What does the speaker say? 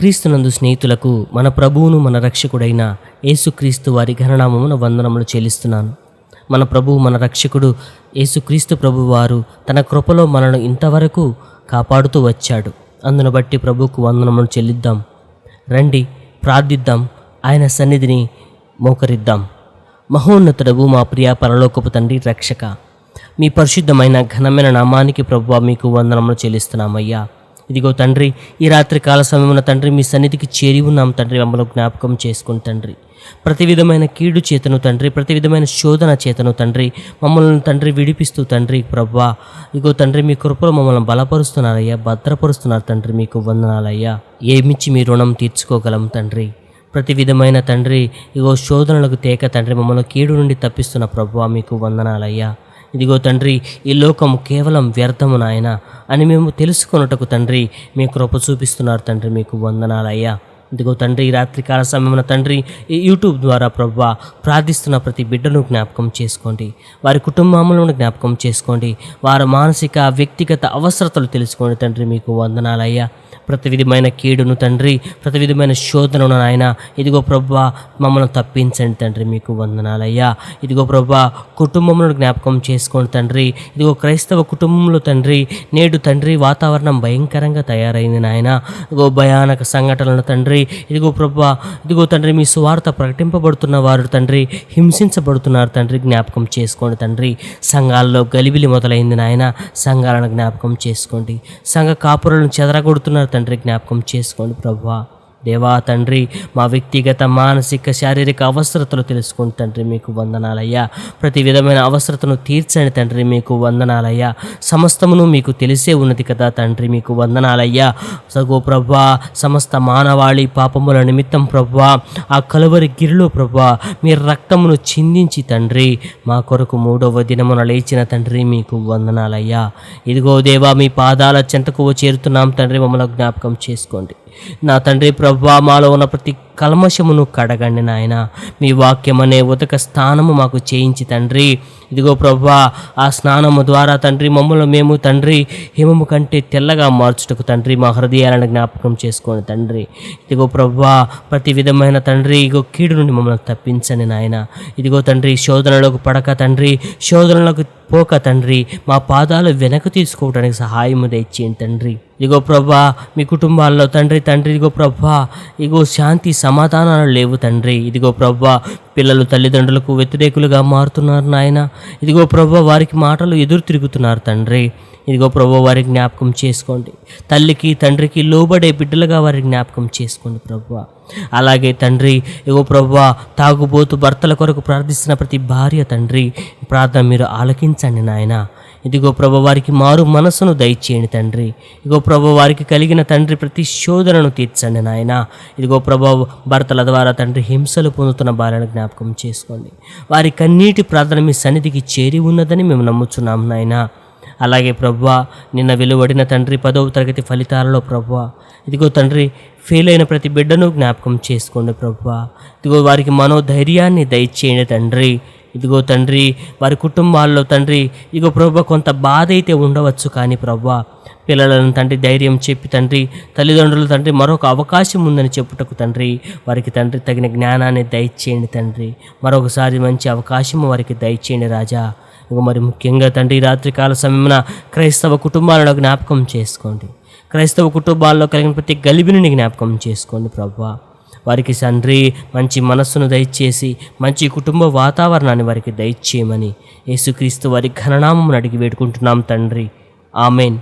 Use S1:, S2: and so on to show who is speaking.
S1: క్రీస్తునందు స్నేహితులకు మన ప్రభువును మన రక్షకుడైన యేసుక్రీస్తు వారి ఘననామమున వందనములు చెల్లిస్తున్నాను. మన ప్రభువు మన రక్షకుడు యేసుక్రీస్తు ప్రభు వారు తన కృపలో మనను ఇంతవరకు కాపాడుతూ వచ్చాడు. అందును బట్టి ప్రభువుకు వందనములు చెల్లిద్దాం. రండి ప్రార్థిద్దాం. ఆయన సన్నిధిని మోకరిద్దాం. మహోన్నతుడవు మా ప్రియ పరలోకపు తండ్రి రక్షక మీ పరిశుద్ధమైన ఘనమైన నామానికి ప్రభువా మీకు వందనములు చెల్లిస్తున్నామయ్యా. ఇదిగో తండ్రి ఈ రాత్రి కాల సమయమున తండ్రి మీ సన్నిధికి చేరి ఉన్నాం తండ్రి మమ్మల్ని జ్ఞాపకం చేసుకుని తండ్రి. ప్రతి విధమైన కీడు చేతను తండ్రి ప్రతి విధమైన శోధన చేతను తండ్రి మమ్మల్ని తండ్రి విడిపిస్తూ తండ్రి ప్రభా ఇగో తండ్రి మీ కృపలో మమ్మల్ని బలపరుస్తున్నారయ్యా భద్రపరుస్తున్నారు తండ్రి మీకు వందనాలయ్యా. ఏమిచ్చి మీ రుణం తీర్చుకోగలం తండ్రి? ప్రతి విధమైన తండ్రి ఇగో శోధనలకు తేక తండ్రి మమ్మల్ని కీడు నుండి తప్పిస్తున్న ప్రభా మీకు వందనాలయ్యా. ఇదిగో తండ్రి ఈ లోకము కేవలం వ్యర్థము నాయన అని మేము తెలుసుకొనుటకు తండ్రి మీ కృప చూపిస్తున్నారు తండ్రి మీకు వందనాలయ్యా. ఇదిగో తండ్రి రాత్రి రాత్రికాల సమయమున తండ్రి ఈ యూట్యూబ్ ద్వారా ప్రభా ప్రార్థిస్తున్న ప్రతి బిడ్డను జ్ఞాపకం చేసుకోండి. వారి కుటుంబములను జ్ఞాపకం చేసుకోండి. వారి మానసిక వ్యక్తిగత అవసరతలు తెలుసుకోండి తండ్రి మీకు వందనాలయ్యా. ప్రతి విధమైన కీడును తండ్రి ప్రతి విధమైన శోధనను నాయన ఇదిగో ప్రభా మమ్మల్ని తప్పించండి తండ్రి మీకు వందనాలయ్యా. ఇదిగో ప్రభా కుటుంబములను జ్ఞాపకం చేసుకోండి తండ్రి. ఇదిగో క్రైస్తవ కుటుంబంలో తండ్రి నేడు తండ్రి వాతావరణం భయంకరంగా తయారైంది నాయన. ఇదిగో భయానక సంఘటనలు తండ్రి ఇదిగో ప్రభా ఇదిగో తండ్రి మీ సువార్త ప్రకటింపబడుతున్న వారు తండ్రి హింసించబడుతున్నారు తండ్రి జ్ఞాపకం చేసుకోండి తండ్రి. సంఘాల్లో గలిబిలి మొదలైంది నాయన సంఘాలను జ్ఞాపకం చేసుకోండి. సంఘ కాపురులను చెదరగొడుతున్నారు తండ్రి జ్ఞాపకం చేసుకోండి ప్రభా. దేవా తండ్రి మా వ్యక్తిగత మానసిక శారీరక అవసరతలు తెలుసుకోండి తండ్రి మీకు వందనాలయ్యా. ప్రతి విధమైన అవసరతను తీర్చని తండ్రి మీకు వందనాలయ్యా. సమస్తమును మీకు తెలిసే ఉన్నది కదా తండ్రి మీకు వందనాలయ్యా. సగో ప్రభా సమస్త మానవాళి పాపముల నిమిత్తం ప్రభా ఆ కలువరి గిరిలో ప్రభా మీ రక్తమును చిందించి తండ్రి మా కొరకు మూడవ దినమున లేచిన తండ్రి మీకు వందనాలయ్యా. ఇదిగో దేవా మీ పాదాల చెంతకు చేరుతున్నాం తండ్రి మమ్మల్ని జ్ఞాపకం చేసుకోండి. నా తండ్రి ప్రభా మాలో ఉన్న ప్రతి కల్మషమును కడగండి నాయన. మీ వాక్యం అనే ఉదక స్థానము మాకు చేయించి తండ్రి. ఇదిగో ప్రభా ఆ స్నానము ద్వారా తండ్రి మమ్మల్ని మేము తండ్రి హిమము కంటే తెల్లగా మార్చుటకు తండ్రి మా హృదయాలను జ్ఞాపకం చేసుకోండి తండ్రి. ఇదిగో ప్రభా ప్రతి విధమైన తండ్రి ఇగో కీడు నుండి మమ్మల్ని తప్పించండి నాయన. ఇదిగో తండ్రి శోధనలోకి పడక తండ్రి శోధనలకు పోక తండ్రి మా పాదాలు వెనక్కు తీసుకోవడానికి సహాయము తెచ్చేయండి తండ్రి. ఇదిగో ప్రభా మీ కుటుంబాల్లో తండ్రి తండ్రి ఇదిగో ప్రభా ఇదిగో శాంతి సమాధానాలు లేవు తండ్రి. ఇదిగో ప్రభా పిల్లలు తల్లిదండ్రులకు వ్యతిరేకులుగా మారుతున్నారు నాయన. ఇదిగో ప్రభా వారికి మాటలు ఎదురు తిరుగుతున్నారు తండ్రి. ఇదిగో ప్రభు వారి జ్ఞాపకం చేసుకోండి. తల్లికి తండ్రికి లోబడే బిడ్డలుగా వారి జ్ఞాపకం చేసుకోండి ప్రభు అలాగే తండ్రి ఇగో ప్రభు తాగుబోతు భర్తల కొరకు ప్రార్థిస్తున్న ప్రతి భార్య తండ్రి ప్రార్థన మీరు ఆలకించండి నాయన. ఇదిగో ప్రభు వారికి మారు మనసును దయచేయండి తండ్రి. ఇదిగో ప్రభు వారికి కలిగిన తండ్రి ప్రతి శోధనను తీర్చండి నాయన. ఇదిగో ప్రభు భర్తల ద్వారా తండ్రి హింసలు పొందుతున్న భార్యను జ్ఞాపకం చేసుకోండి. వారి కన్నీటి ప్రార్థన మీ సన్నిధికి చేరి ఉన్నదని మేము నమ్ముచున్నాం నాయన. అలాగే ప్రవ్వా నిన్న వెలువడిన తండ్రి పదవ తరగతి ఫలితాలలో ప్రవ్వా ఇదిగో తండ్రి ఫెయిల్ అయిన ప్రతి బిడ్డను జ్ఞాపకం చేసుకోండి ప్రవ్వా ఇదిగో వారికి మనోధైర్యాన్ని దయచేయండి తండ్రి. ఇదిగో తండ్రి వారి కుటుంబాల్లో తండ్రి ఇగో ప్రభు కొంత బాధ అయితే ఉండవచ్చు కానీ ప్రవ్వా పిల్లలను తండ్రి ధైర్యం చెప్పి తండ్రి తల్లిదండ్రులు తండ్రి మరొక అవకాశం ఉందని చెప్పుటకు తండ్రి వారికి తండ్రి తగిన జ్ఞానాన్ని దయచేయండి తండ్రి. మరొకసారి మంచి అవకాశం వారికి దయచేయండి రాజా. ఇక మరి ముఖ్యంగా తండ్రి రాత్రికాల సమయమున క్రైస్తవ కుటుంబాలను జ్ఞాపకం చేసుకోండి. క్రైస్తవ కుటుంబాల్లో కలిగిన ప్రతి గలిబిని జ్ఞాపకం చేసుకోండి ప్రభా. వారికి తండ్రి మంచి మనస్సును దయచేసి మంచి కుటుంబ వాతావరణాన్ని వారికి దయచేయమని. యేసుక్రీస్తు వారి ఘననామం అడిగి వేడుకుంటున్నాం తండ్రి. ఆమెన్.